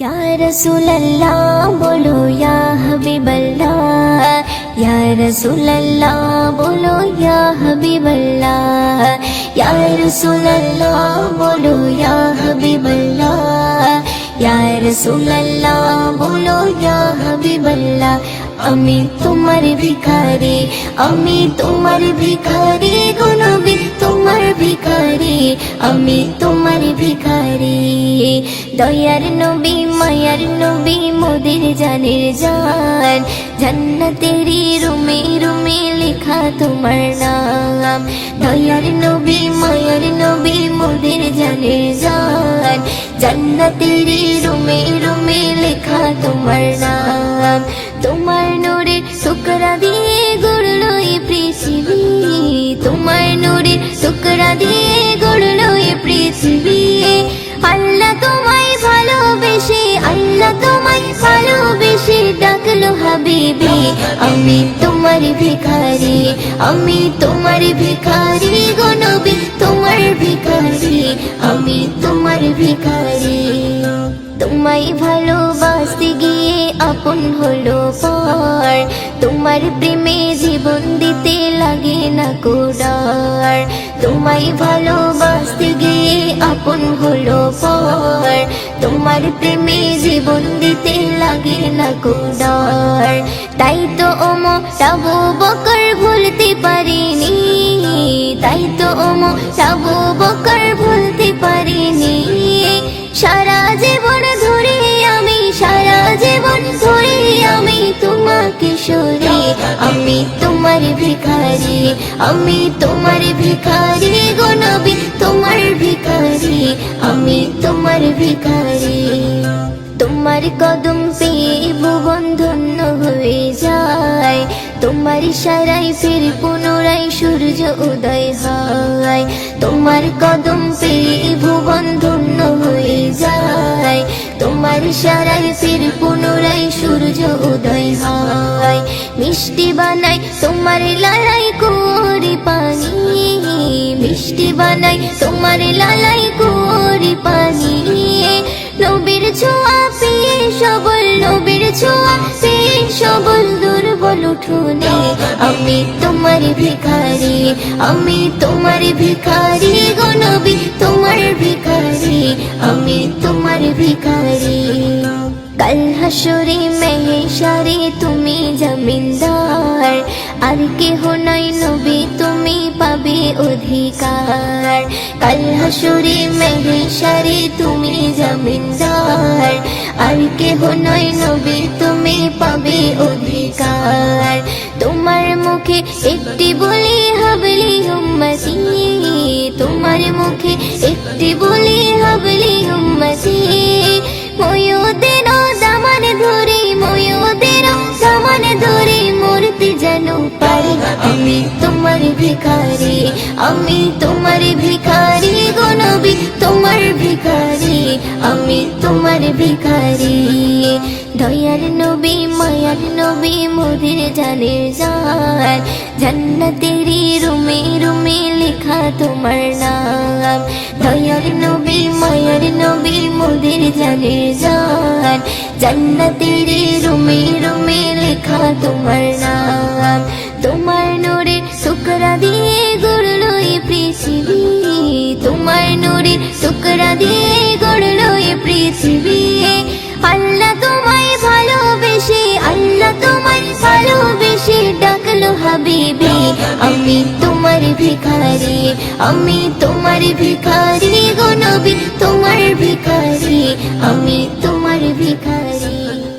या रसूल अल्लाह बोलो या हबीब अल्लाह या रसूल अल्लाह बोलो या हबीब अल्लाह या रसूल अल्लाह बोलो या हबीब अल्लाह या रसूल अल्लाह बोलो या हबीब अल्लाह আমি তোমার ভিখারি আমি তোমার ভিখারি গো নবী তোমার ভিখারি, আমি তোমার ভিখারি। দয়ার নবী, মায়ার নবী, মোদের জানের জান। জান্নাতেরি রুমে রুমে লেখা তোমার নাম। দয়ার নবী, মায়ার নবী, মোদের জানের জান। জান্নাতেরি রুমে রুমে লেখা তোমার নাম। তোমার নূরে শুকরা দিয়ে পৃথিবী, তোমার নূরে শুকরা দিয়ে গড়লো এ পৃথিবী। আল্লাহ তোমায় ভালোবেসে, আল্লাহ তোমায় ভালোবেসে ডাকলো হাবিবি। আমি তোমার ভিখারি, আমি তোমার ভিখারি গো নবী, তোমার ভিখারি, আমি তোমার ভিখারি। তোমায় ভালোবাসতে গিয়ে আপন হলো পর। তোমার প্রেমে জীবন দিতে লাগে না কোডার তোমায় ভালোবাসতে গিয়ে আপন হলো পর। তোমার প্রেমে জীবন দিতে লাগে না কোডার তাই তো ওম তাবু বকর ভুলতে পারিনি। তাই তো ওম তাবু সরে আমি তোমার ভিখারি, আমি তোমার ভিখারি গো নবী, তোমার ভিখারি, আমি তোমার ভিখারি। তোমার কদম পেয়ে ভুবন ধন্য হয়ে যায়, তোমার সারাই ফির পুনরায় সূর্য উদয় হয়। তোমার কদম পেয়ে ভুবন ধন্য হয়ে যায়, তোমার সারাই ফির পুনরায় সূর্য মিষ্টি বানাই, তোমার লালাই করি পানি। মিষ্টি বানাই, তোমার লালাই করি পানি। নবীর ছোঁয়া পেয়ে সবল, নবীর ছোঁয়া পেয়ে সবল, দুর্বল উঠোনে। আমি তোমার ভিখারি, আমি তোমার ভিখারি গো নবী, তোমার ভিখারি, আমি তোমার ভিখারি। কাল হাসরে মেহেশারে তুমি জমিনদার। আর কেহ নয় নবী, তুমি পাবে অধিকার। কাল হাসরে মেহেশারে তুমি জমিনদার। আর কেহ নয় নবী, তুমি পাবে অধিকার। তোমার মুখে একটি বলি হাবলি উম্মতি। তোমার মুখে একটি বলি হাবলি উম্মতি। আমি তোমার ভিখারি গো নবী, তোমার ভিখারি। আমি তোমার ভিখারি। দয়ার নবী, মায়ার নবী, মোদের জান জান্নাতেরি রুমে রুমে লেখা তোমার নাম। দয়ার নবী, মায়ার নবী, মোদের জান জান্নাতেরি রুমে রুমে লেখা তোমার নাম। তোমার টুকরা দিয়ে গড়লো এ পৃথিবী। আল্লাহ তোমায় ভালোবেসে, আল্লাহ তোমায় ভালোবেসে ডাকলো হাবিবি। আমি তোমার ভিখারি, আমি তোমার ভিখারি গো নবী, তোমার ভিখারি। আমি তোমার ভিখারি।